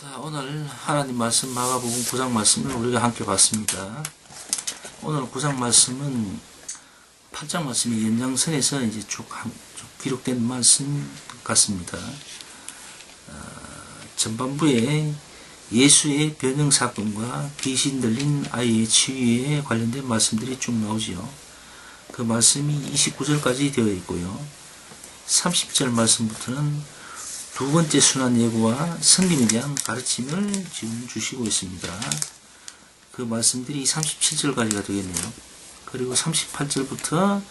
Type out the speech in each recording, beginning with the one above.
자, 오늘 하나님 말씀 마가복음 9장 말씀을 우리가 함께 봤습니다. 오늘 9장 말씀은 8장 말씀이 연장선에서 이제 쭉, 한- 쭉 기록된 말씀 같습니다. 아, 전반부에 예수의 변형 사건과 귀신 들린 아이의 치유에 관련된 말씀들이 쭉 나오지요. 그 말씀이 29절까지 되어 있고요. 30절 말씀부터는 두 번째 순환 예고와 성김에 대한 가르침을 지금 주시고 있습니다. 그 말씀들이 37절까지가 되겠네요. 그리고 38절부터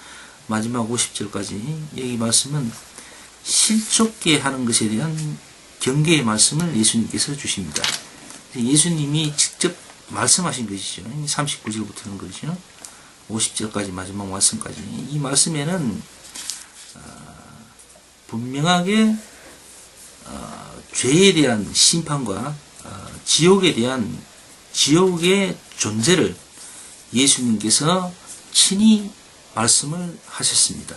마지막 50절까지 여기 말씀은 실족게 하는 것에 대한 경계의 말씀을 예수님께서 주십니다. 예수님이 직접 말씀하신 것이죠. 39절부터는 것이죠. 50절까지 마지막 말씀까지 이 말씀에는 아, 분명하게 어, 죄에 대한 심판과 어, 지옥에 대한 지옥의 존재를 예수님께서 친히 말씀을 하셨습니다.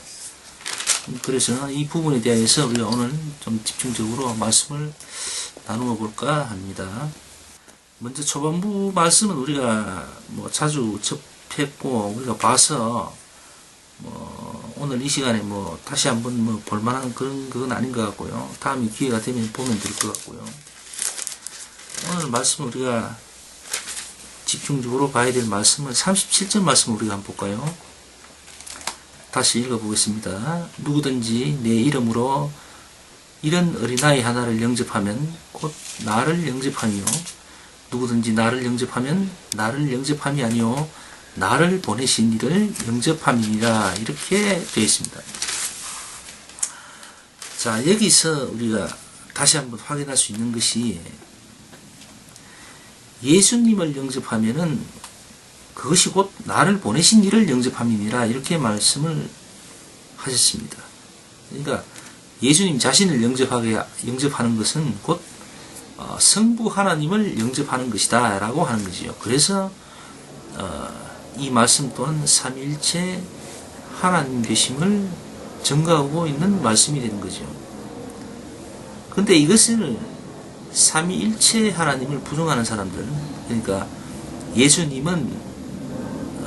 그래서 이 부분에 대해서 우리가 오늘 좀 집중적으로 말씀을 나누어 볼까 합니다. 먼저 초반부 말씀은 우리가 뭐 자주 접했고 우리가 봐서 뭐 오늘 이 시간에 뭐 다시 한번 뭐 볼만한 그런 그건 아닌 것 같고요. 다음에 기회가 되면 보면 될 것 같고요. 오늘 말씀 우리가 집중적으로 봐야 될 말씀은 37절 말씀 우리가 한번 볼까요? 다시 읽어보겠습니다. 누구든지 내 이름으로 이런 어린아이 하나를 영접하면 곧 나를 영접하며 누구든지 나를 영접하면 나를 영접함이 아니요 나를 보내신 이를 영접함이니라 이렇게 되어 있습니다. 자 여기서 우리가 다시 한번 확인할 수 있는 것이 예수님을 영접하면은 그것이 곧 나를 보내신 이를 영접함이니라 이렇게 말씀을 하셨습니다. 그러니까 예수님 자신을 영접하게 영접하는 것은 곧 어, 성부 하나님을 영접하는 것이다라고 하는 거지요. 그래서 어, 이 말씀 또한 삼일체 하나님 되심을 증거하고 있는 말씀이 되는 거죠. 근데 이것을 삼위일체 하나님을 부정하는 사람들, 그러니까 예수님은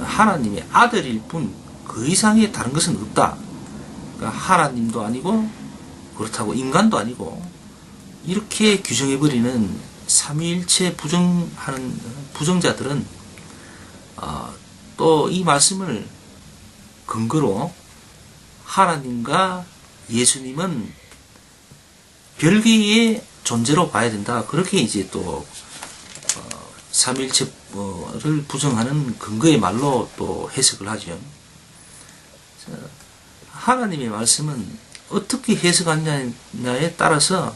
하나님의 아들일 뿐 그 이상의 다른 것은 없다. 그러니까 하나님도 아니고 그렇다고 인간도 아니고 이렇게 규정해버리는 삼위일체 부정하는 부정자들은 어, 또 이 말씀을 근거로 하나님과 예수님은 별개의 존재로 봐야 된다. 그렇게 이제 또 어, 삼일체를 부정하는 근거의 말로 또 해석을 하죠. 자, 하나님의 말씀은 어떻게 해석하느냐에 따라서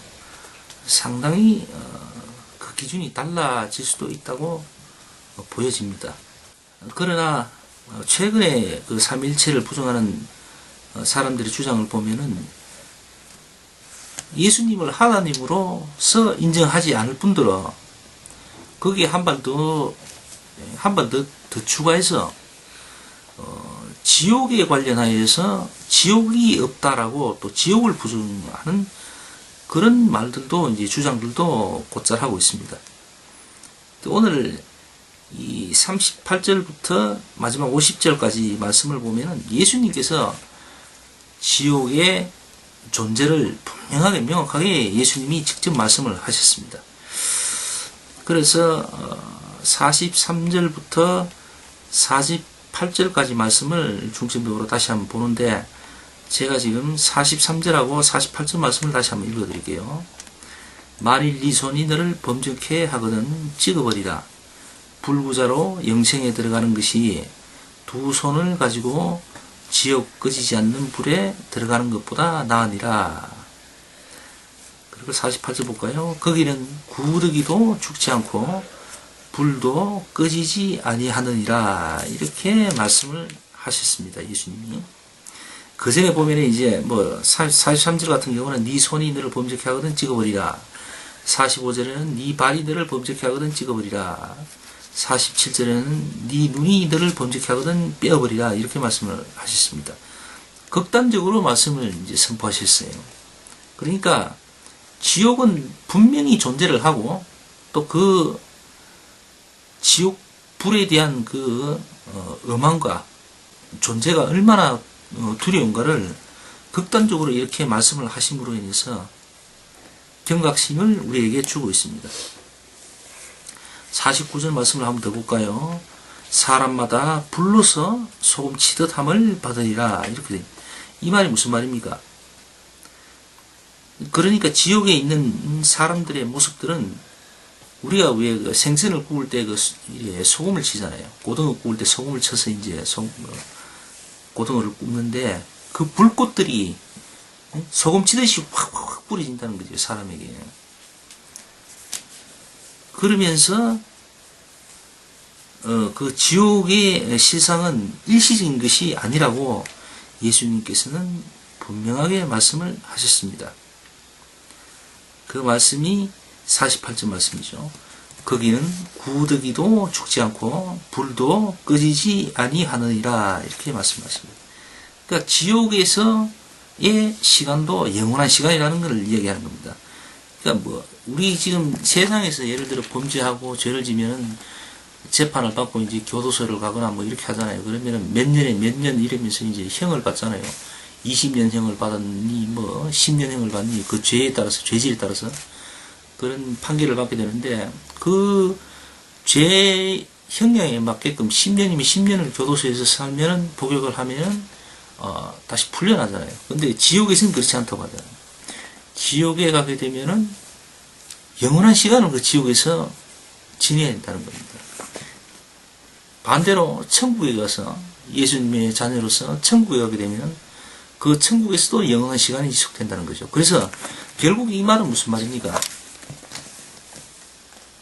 상당히 어, 그 기준이 달라질 수도 있다고 어, 보여집니다. 그러나 어, 최근에 그 삼일체를 부정하는 어, 사람들의 주장을 보면은 예수님을 하나님으로서 인정하지 않을 뿐더러 거기에 한발 더, 한발 더, 더 추가해서, 어, 지옥에 관련하여서 지옥이 없다라고 또 지옥을 부정하는 그런 말들도 이제 주장들도 곧잘 하고 있습니다. 또 오늘 이 38절부터 마지막 50절까지 말씀을 보면은 예수님께서 지옥의 존재를 분명하게 명확하게 예수님이 직접 말씀을 하셨습니다. 그래서 43절부터 48절까지 말씀을 중심적으로 다시 한번 보는데 제가 지금 43절하고 48절 말씀을 다시 한번 읽어드릴게요. 만일 네 손이 너를 범죄케 하거든 찍어버리라. 불구자로 영생에 들어가는 것이 두 손을 가지고 지옥 꺼지지 않는 불에 들어가는 것보다 나으니라. 그리고 48절 볼까요? 거기는 구르기도 죽지 않고 불도 꺼지지 아니하느니라. 이렇게 말씀을 하셨습니다. 예수님이. 그 전에 보면 이제 뭐 43절 같은 경우는 네 손이 너를 범죄케 하거든 찍어버리라. 45절에는 네 발이 너를 범죄케 하거든 찍어버리라. 47절에는 네 눈이 너를 범죄케 하거든 빼어버리라 이렇게 말씀을 하셨습니다. 극단적으로 말씀을 이제 선포하셨어요. 그러니까 지옥은 분명히 존재를 하고 또 그 지옥 불에 대한 그 어, 음함과 존재가 얼마나 어, 두려운가를 극단적으로 이렇게 말씀을 하심으로 인해서 경각심을 우리에게 주고 있습니다. 49절 말씀을 한번 더 볼까요? 사람마다 불로서 소금 치듯 함을 받으리라. 이렇게 돼. 이 말이 무슨 말입니까? 그러니까 지옥에 있는 사람들의 모습들은 우리가 왜그 생선을 구울 때 그 소금을 치잖아요. 고등어 구울 때 소금을 쳐서 이제 소, 어, 고등어를 굽는데 그 불꽃들이 소금 치듯이 확확확 뿌려진다는 거죠. 사람에게. 그러면서 어, 그 지옥의 실상은 일시적인 것이 아니라고 예수님께서는 분명하게 말씀을 하셨습니다. 그 말씀이 48절 말씀이죠. 거기는 구더기도 죽지 않고 불도 꺼지지 아니하느니라 이렇게 말씀하십니다. 그러니까 지옥에서의 시간도 영원한 시간이라는 것을 이야기하는 겁니다. 그러니까 뭐 우리 지금 세상에서 예를 들어 범죄하고 죄를 지면은 재판을 받고 이제 교도소를 가거나 뭐 이렇게 하잖아요. 그러면은 몇 년에 몇 년 이러면서 이제 형을 받잖아요. 20년형을 받았니, 뭐 10년형을 받니, 그 죄에 따라서, 죄질에 따라서 그런 판결을 받게 되는데 그 죄 형량에 맞게끔 10년이면 10년을 교도소에서 살면은 복역을 하면은 어, 다시 풀려나잖아요. 근데 지옥에서는 그렇지 않다고 하잖아요. 지옥에 가게 되면은 영원한 시간을 그 지옥에서 지내야 된다는 겁니다. 반대로 천국에 가서 예수님의 자녀로서 천국에 가게 되면 그 천국에서도 영원한 시간이 지속된다는 거죠. 그래서 결국 이 말은 무슨 말입니까?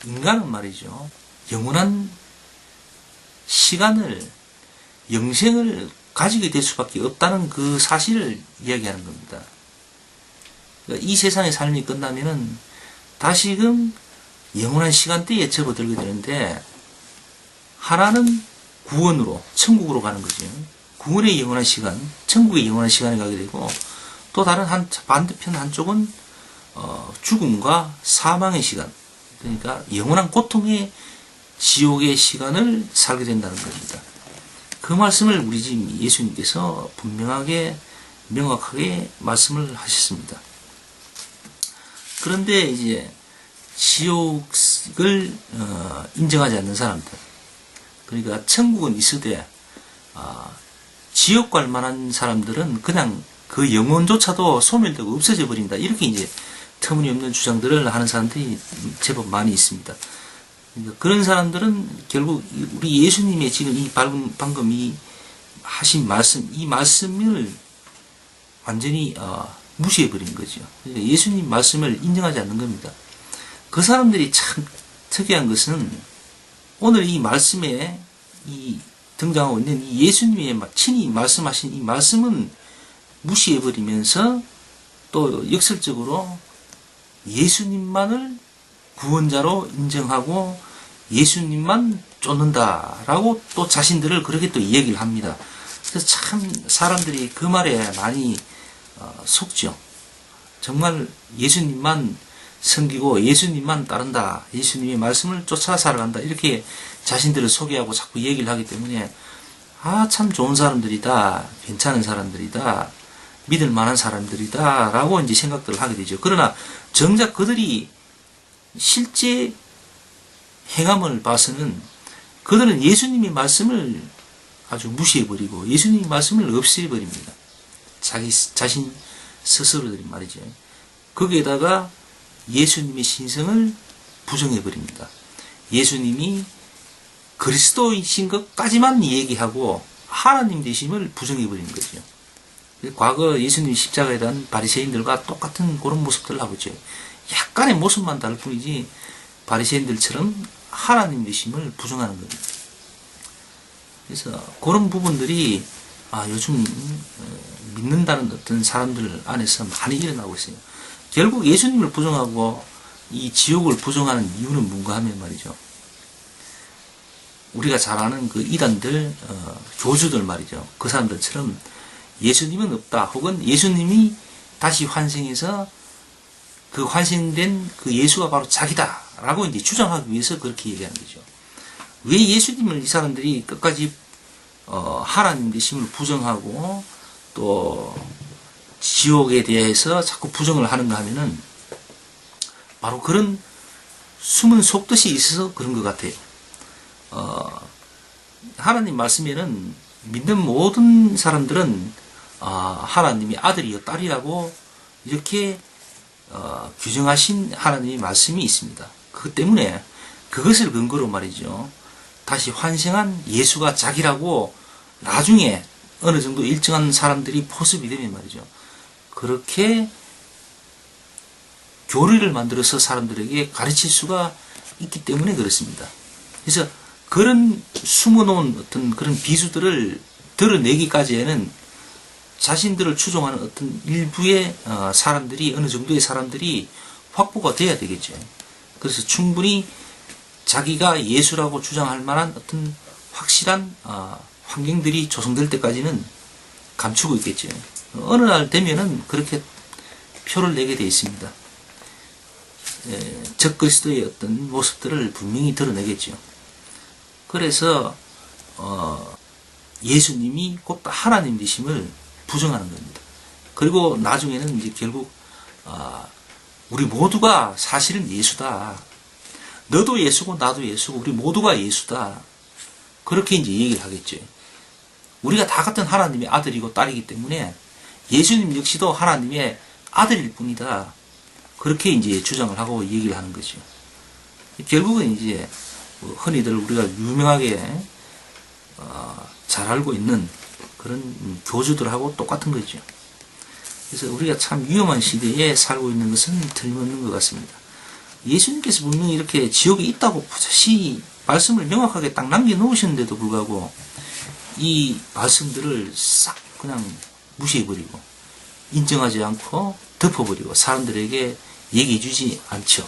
인간은 말이죠. 영원한 시간을, 영생을 가지게 될 수밖에 없다는 그 사실을 이야기하는 겁니다. 이 세상의 삶이 끝나면은 다시금 영원한 시간대에 접어들게 되는데 하나는 구원으로 천국으로 가는 거죠. 구원의 영원한 시간, 천국의 영원한 시간에 가게 되고 또 다른 한 반대편 한쪽은 어, 죽음과 사망의 시간, 그러니까 영원한 고통의 지옥의 시간을 살게 된다는 겁니다. 그 말씀을 우리 지금 예수님께서 분명하게 명확하게 말씀을 하셨습니다. 그런데 이제 지옥을 어, 인정하지 않는 사람들, 그러니까 천국은 있으되 어, 지옥 갈 만한 사람들은 그냥 그 영혼조차도 소멸되고 없어져 버린다. 이렇게 이제 터무니없는 주장들을 하는 사람들이 제법 많이 있습니다. 그러니까 그런 사람들은 결국 우리 예수님의 지금 이 방금, 방금 이 하신 말씀, 이 말씀을 완전히 어, 무시해버린 거죠. 그러니까 예수님 말씀을 인정하지 않는 겁니다. 그 사람들이 참 특이한 것은 오늘 이 말씀에 이 등장하고 있는 이 예수님의 친히 말씀하신 이 말씀은 무시해버리면서 또 역설적으로 예수님만을 구원자로 인정하고 예수님만 쫓는다라고 또 자신들을 그렇게 또 이야기를 합니다. 그래서 참 사람들이 그 말에 많이 어, 속죠. 정말 예수님만 섬기고 예수님만 따른다. 예수님의 말씀을 쫓아 살아간다. 이렇게 자신들을 소개하고 자꾸 얘기를 하기 때문에 아, 참 좋은 사람들이다. 괜찮은 사람들이다. 믿을 만한 사람들이다. 라고 이제 생각들을 하게 되죠. 그러나 정작 그들이 실제 행함을 봐서는 그들은 예수님의 말씀을 아주 무시해버리고 예수님의 말씀을 없애버립니다. 자기, 자신 스스로들이 말이죠. 거기에다가 예수님의 신성을 부정해 버립니다. 예수님이 그리스도이신 것까지만 얘기하고 하나님 되심을 부정해 버린 거죠. 과거 예수님 십자가에 대한 바리새인들과 똑같은 그런 모습들을 하고 있죠. 약간의 모습만 다를 뿐이지 바리새인들처럼 하나님 되심을 부정하는 겁니다. 그래서 그런 부분들이 아, 요즘 어, 믿는다는 어떤 사람들 안에서 많이 일어나고 있어요. 결국 예수님을 부정하고 이 지옥을 부정하는 이유는 뭔가 하면 말이죠. 우리가 잘 아는 그 이단들, 어, 교주들 말이죠. 그 사람들처럼 예수님은 없다. 혹은 예수님이 다시 환생해서 그 환생된 그 예수가 바로 자기다. 라고 이제 주장하기 위해서 그렇게 얘기하는 거죠. 왜 예수님을 이 사람들이 끝까지 어, 하나님 되심을 부정하고 또 지옥에 대해서 자꾸 부정을 하는가 하면은 바로 그런 숨은 속뜻이 있어서 그런 것 같아요. 어, 하나님 말씀에는 믿는 모든 사람들은 아, 하나님이 아들이요 딸이라고 이렇게 어, 규정하신 하나님의 말씀이 있습니다. 그 때문에 그것을 근거로 말이죠. 다시 환생한 예수가 자기라고 나중에 어느 정도 일정한 사람들이 포섭이 되면 말이죠. 그렇게 교리를 만들어서 사람들에게 가르칠 수가 있기 때문에 그렇습니다. 그래서 그런 숨어놓은 어떤 그런 비수들을 드러내기까지에는 자신들을 추종하는 어떤 일부의 어, 사람들이 어느 정도의 사람들이 확보가 돼야 되겠죠. 그래서 충분히 자기가 예수라고 주장할 만한 어떤 확실한 어, 환경들이 조성될 때까지는 감추고 있겠죠. 어느 날 되면은 그렇게 표를 내게 돼 있습니다. 에, 적그리스도의 어떤 모습들을 분명히 드러내겠죠. 그래서 어, 예수님이 곧 하나님 되심을 부정하는 겁니다. 그리고 나중에는 이제 결국 아, 우리 모두가 사실은 예수다. 너도 예수고 나도 예수고 우리 모두가 예수다. 그렇게 이제 얘기를 하겠죠. 우리가 다 같은 하나님의 아들이고 딸이기 때문에 예수님 역시도 하나님의 아들일 뿐이다. 그렇게 이제 주장을 하고 얘기를 하는 거죠. 결국은 이제 뭐 흔히들 우리가 유명하게 어, 잘 알고 있는 그런 교주들하고 똑같은 거죠. 그래서 우리가 참 위험한 시대에 살고 있는 것은 틀림없는 것 같습니다. 예수님께서 분명히 이렇게 지옥이 있다고 부자시 말씀을 명확하게 딱 남겨놓으셨는데도 불구하고 이 말씀들을 싹 그냥 무시해버리고 인정하지 않고 덮어버리고 사람들에게 얘기해주지 않죠.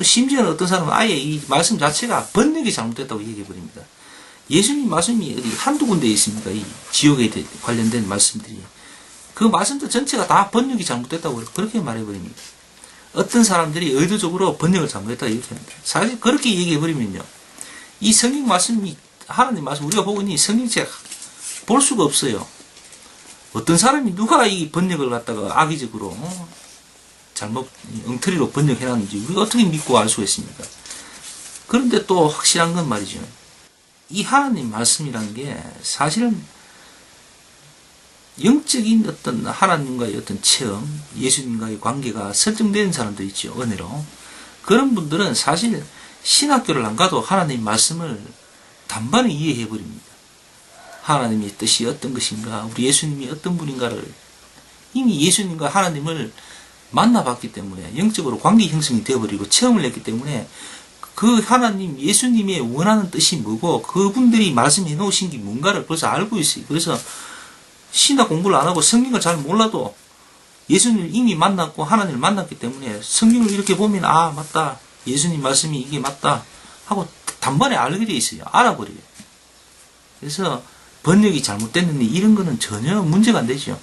심지어는 어떤 사람은 아예 이 말씀 자체가 번역이 잘못됐다고 얘기해버립니다. 예수님 말씀이 어디 한두 군데에 있습니다. 이 지옥에 관련된 말씀들이. 그 말씀들 전체가 다 번역이 잘못됐다고 그렇게 말해버립니다. 어떤 사람들이 의도적으로 번역을 잘못했다 이렇게 합니다. 사실 그렇게 얘기해버리면요. 이 성경 말씀이 하나님 말씀 우리가 이 성경책 볼 수가 없어요. 어떤 사람이 누가 이 번역을 갖다가 악의적으로 어? 잘못 엉터리로 번역해놨는지 우리가 어떻게 믿고 알 수가 있습니까? 그런데 또 확실한 건 말이죠. 이 하나님 말씀이라는 게 사실은 영적인 어떤 하나님과의 어떤 체험, 예수님과의 관계가 설정된 사람도 있죠, 은혜로. 그런 분들은 사실 신학교를 안 가도 하나님 말씀을 단번에 이해해 버립니다. 하나님의 뜻이 어떤 것인가, 우리 예수님이 어떤 분인가를 이미 예수님과 하나님을 만나봤기 때문에 영적으로 관계 형성이 되어버리고 체험을 했기 때문에 그 하나님 예수님의 원하는 뜻이 뭐고 그분들이 말씀해 놓으신 게 뭔가를 벌써 알고 있어요. 그래서 신학 공부를 안 하고 성경을 잘 몰라도 예수님을 이미 만났고 하나님을 만났기 때문에 성경을 이렇게 보면 아 맞다 예수님 말씀이 이게 맞다 하고 단번에 알게 돼 있어요. 알아버려요. 그래서 번역이 잘못됐는데 이런 거는 전혀 문제가 안 되죠.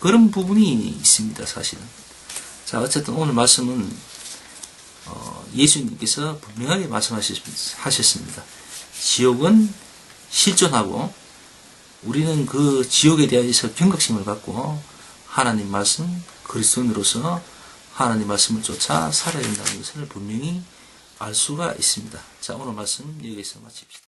그런 부분이 있습니다, 사실은. 자, 어쨌든 오늘 말씀은 어, 예수님께서 분명하게 말씀하셨습니다. 지옥은 실존하고 우리는 그 지옥에 대해서 경각심을 갖고 하나님 말씀 그리스도인으로서 하나님 말씀을 쫓아 살아야 된다는 것을 분명히 알 수가 있습니다. 자, 오늘 말씀 여기서 마칩시다.